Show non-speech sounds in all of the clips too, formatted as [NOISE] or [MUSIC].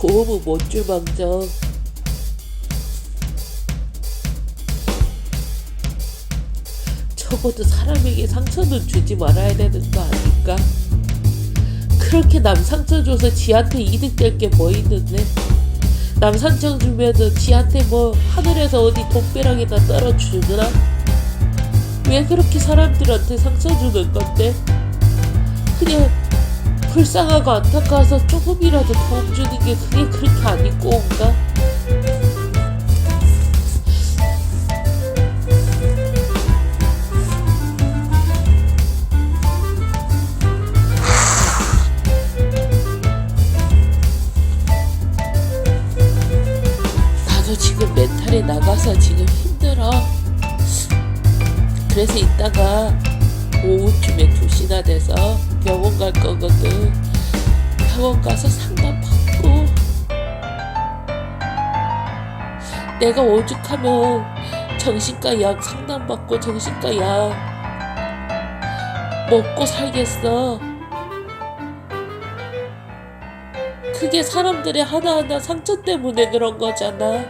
도움은 못 줄망정 적어도 사람에게 상처는 주지 말아야 되는 거 아닐까? 그렇게 남 상처 줘서 지한테 이득될 게 뭐 있는데? 남 상처 주면은 지한테 뭐 하늘에서 어디 돈벼락이나 떨어주나? 왜 그렇게 사람들한테 상처 주는 건데? 그냥 불쌍하고 안타까워서 조금이라도 도움 주는 게 그게 그렇게 안 있고 온가? 나도 지금 멘탈이 나가서 지금 힘들어. 그래서 이따가 오후쯤에 2시나 돼서 병원 갈 거거든. 병원 가서 상담 받고 내가 오죽하면 정신과 약 상담 받고 정신과 약 먹고 살겠어. 그게 사람들의 하나하나 상처 때문에 그런 거잖아.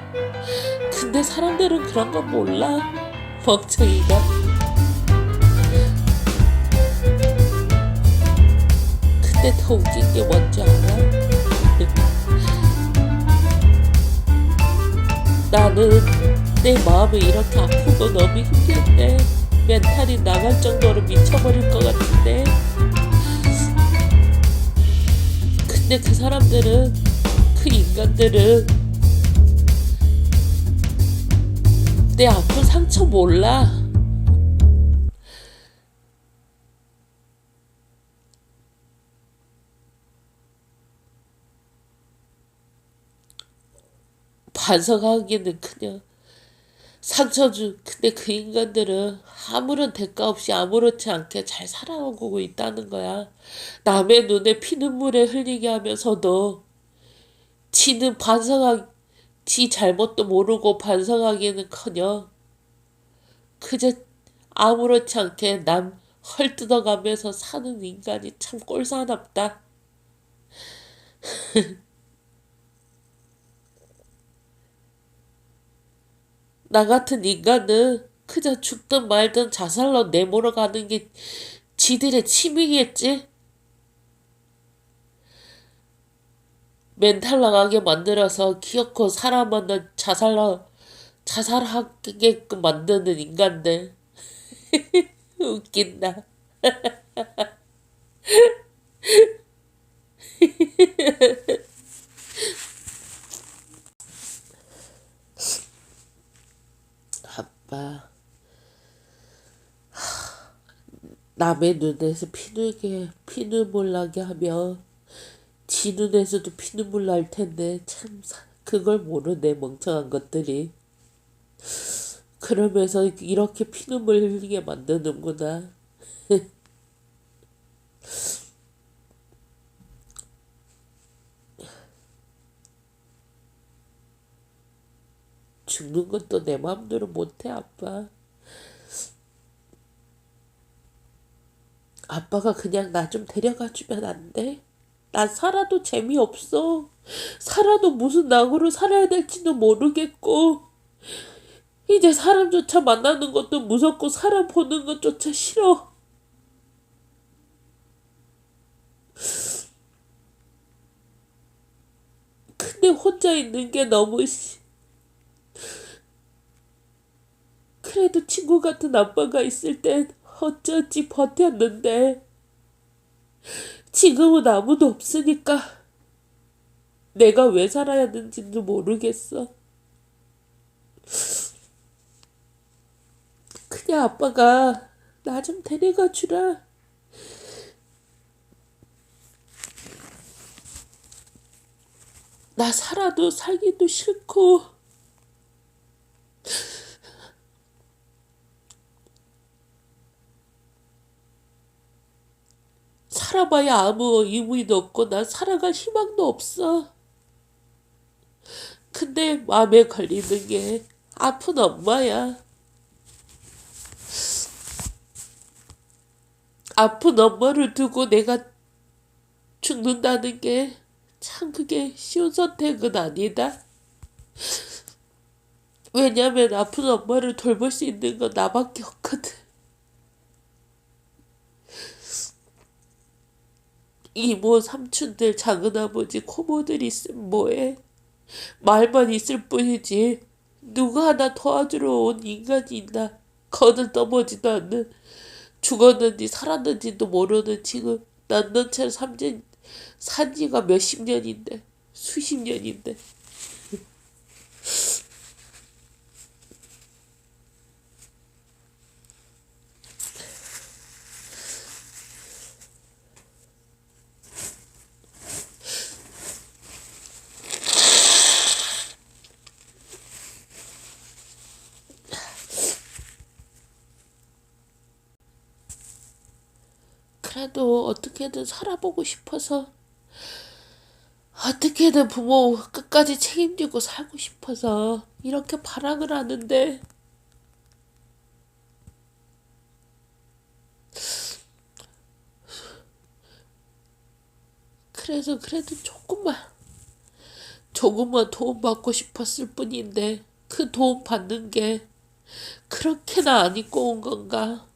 근데 사람들은 그런 건 몰라. 멍청이가. 근데 더 웃긴 게 뭔지 알아? [LAUGHS] 나는 내 마음이 이렇게 아프고 너무 힘든데 멘탈이 나갈 정도로 미쳐버릴 것 같은데 근데 그 사람들은 그 인간들은 내 아픈 상처 몰라 반성하기는 그냥 상처 주 근데 그 인간들은 아무런 대가 없이 아무렇지 않게 잘 살아오고 있다는 거야. 남의 눈에 피눈물에 흘리게 하면서도 지는 반성하 지 잘못도 모르고 반성하기는커녕 그저 아무렇지 않게 남 헐뜯어가면서 사는 인간이 참 꼴사납다. [LAUGHS] 나 같은 인간은 그저 죽든 말든 자살로 내몰아 가는 게 지들의 취미겠지? 멘탈 나가게 만들어서 기어코 사람은 자살로 자살하게끔 만드는 인간들 [LAUGHS] 웃긴다. [LAUGHS] 아빠. 하, 남의 눈에서 피눈게 피눈물 나게 하면 지 눈에서도 피눈물 날 텐데 참 사- 그걸 모르네 멍청한 것들이. 그러면서 이렇게 피눈물 흘리게 만드는구나 [LAUGHS] 죽는 것도 내 마음대로 못해 아빠 아빠가 그냥 나 좀 데려가 주면 안 돼? 난 살아도 재미없어. 살아도 무슨 낙으로 살아야 될지도 모르겠고. 이제 사람조차 만나는 것도 무섭고 사람 보는 것조차 싫어. 근데 혼자 있는 게 너무 시... 그래도 친구 같은 아빠가 있을 땐 어쩌지 버텼는데 지금은 아무도 없으니까 내가 왜 살아야 하는지도 모르겠어. 그냥 아빠가 나 좀 데려가 주라. 나 살아도 살기도 싫고 살아봐야 아무 의미도 없고 난 살아갈 희망도 없어. 근데 마음에 걸리는 게 아픈 엄마야. 아픈 엄마를 두고 내가 죽는다는 게 참 그게 쉬운 선택은 아니다. 왜냐면 아픈 엄마를 돌볼 수 있는 건 나밖에 없거든. 이모, 삼촌들, 작은아버지, 고모들이 있으면 뭐해? 말만 있을 뿐이지. 누구 하나 도와주러 온 인간이 있나? 거들 떠보지도 않는 죽었는지 살았는지도 모르는 지금 난 너처럼 삼진 산 지가 몇십 년인데 수십 년인데 그래도 어떻게든 살아보고 싶어서 어떻게든 부모 끝까지 책임지고 살고 싶어서 이렇게 발악을 하는데 그래서 그래도 조금만 조금만 도움 받고 싶었을 뿐인데 그 도움 받는 게 그렇게나 안 입고 온 건가?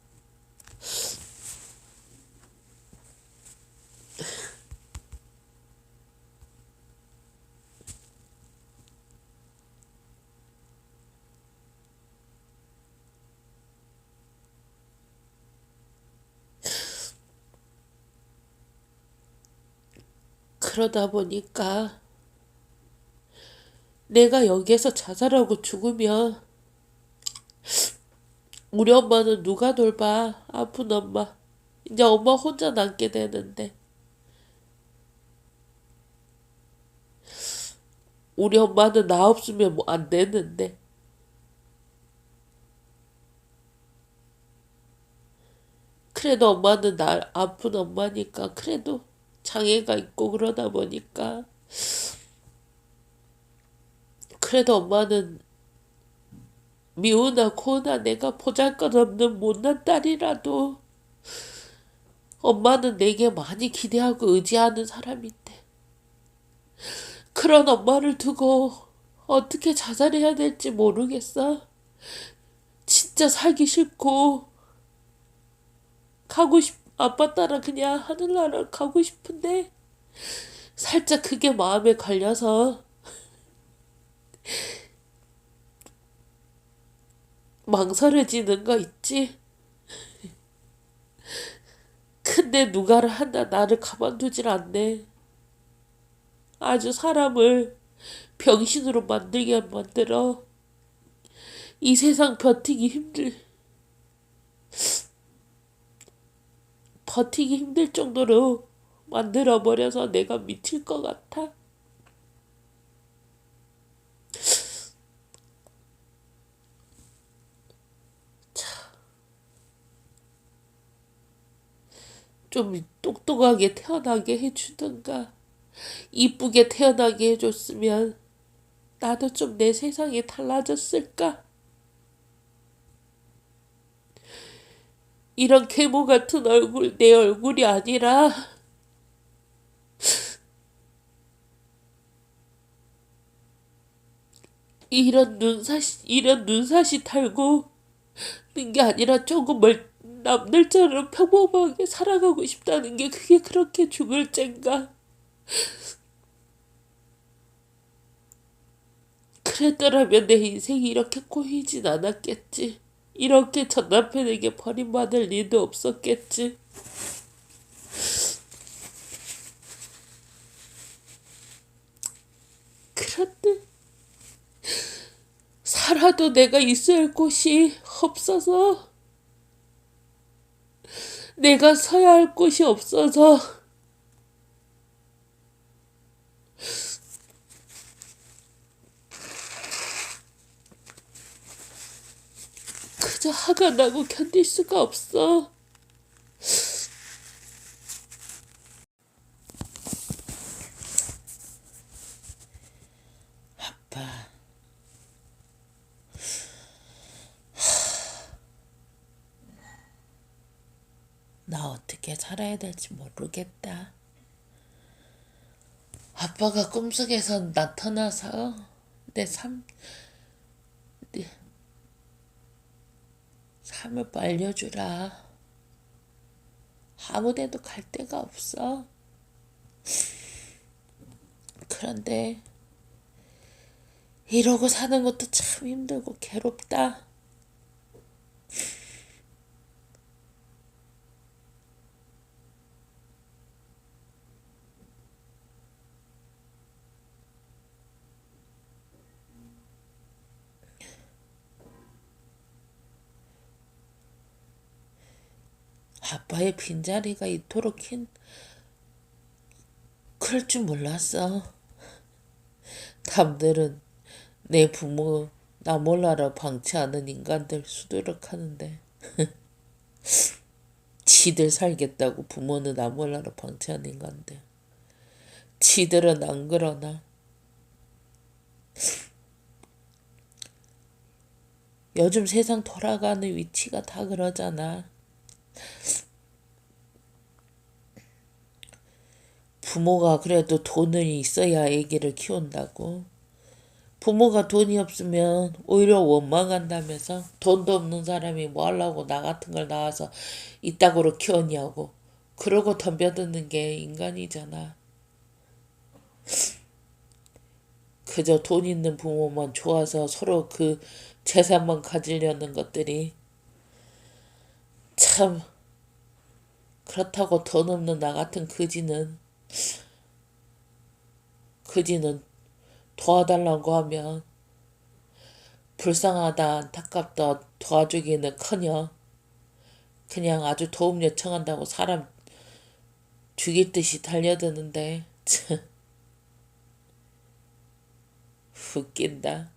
그러다 보니까 내가 여기에서 자살하고 죽으면 우리 엄마는 누가 돌봐? 아픈 엄마. 이제 엄마 혼자 남게 되는데. 우리 엄마는 나 없으면 뭐 안 되는데. 그래도 엄마는 날 아픈 엄마니까 그래도 장애가 있고 그러다 보니까 그래도 엄마는 미우나 고나 내가 보잘것없는 못난 딸이라도 엄마는 내게 많이 기대하고 의지하는 사람인데 그런 엄마를 두고 어떻게 자살해야 될지 모르겠어. 진짜 살기 싫고 가고 싶 아빠 따라 그냥 하늘나라 가고 싶은데 살짝 그게 마음에 걸려서 망설여지는 거 있지? 근데 누가를 한다 나를 가만두질 않네. 아주 사람을 병신으로 만들게 만들어. 이 세상 버티기 힘들. 버티기 힘들 정도로 만들어버려서 내가 미칠 것 같아. 좀 똑똑하게 태어나게 해주든가, 이쁘게 태어나게 해줬으면 나도 좀 내 세상이 달라졌을까? 이런 계모 같은 얼굴, 내 얼굴이 아니라, 이런 눈사시, 이런 눈사시 달고, 는게 아니라 조금 멀, 남들처럼 평범하게 살아가고 싶다는 게 그게 그렇게 죽을 쨘가. 그랬더라면 내 인생이 이렇게 꼬이진 않았겠지. 이렇게 전 남편에게 버림받을 일도 없었겠지. 그런데 살아도 내가 있을 곳이 없어서 내가 서야 할 곳이 없어서 그저 화가 나고 견딜 수가 없어. 아빠. 나 어떻게 살아야 될지 모르겠다. 아빠가 꿈속에서 나타나서 내 삶, 내 삶을 알려주라. 아무 데도 갈 데가 없어. 그런데 이러고 사는 것도 참 힘들고 괴롭다. 아빠의 빈자리가 이토록 긴, 그럴 줄 몰랐어. 남들은 내 부모 나 몰라라 방치하는 인간들 수두룩하는데. [LAUGHS] 지들 살겠다고 부모는 나 몰라라 방치하는 인간들. 지들은 안 그러나? 요즘 세상 돌아가는 위치가 다 그러잖아 부모가 그래도 돈이 있어야 아기를 키운다고 부모가 돈이 없으면 오히려 원망한다면서 돈도 없는 사람이 뭐 하려고 나 같은 걸 낳아서 이따구로 키웠냐고 그러고 덤벼드는 게 인간이잖아. 그저 돈 있는 부모만 좋아서 서로 그 재산만 가지려는 것들이 참 그렇다고 돈 없는 나 같은 그지는 그지는 도와달라고 하면 불쌍하다 안타깝다 도와주기는 커녕 그냥 아주 도움 요청한다고 사람 죽일 듯이 달려드는데 참 [LAUGHS] 웃긴다.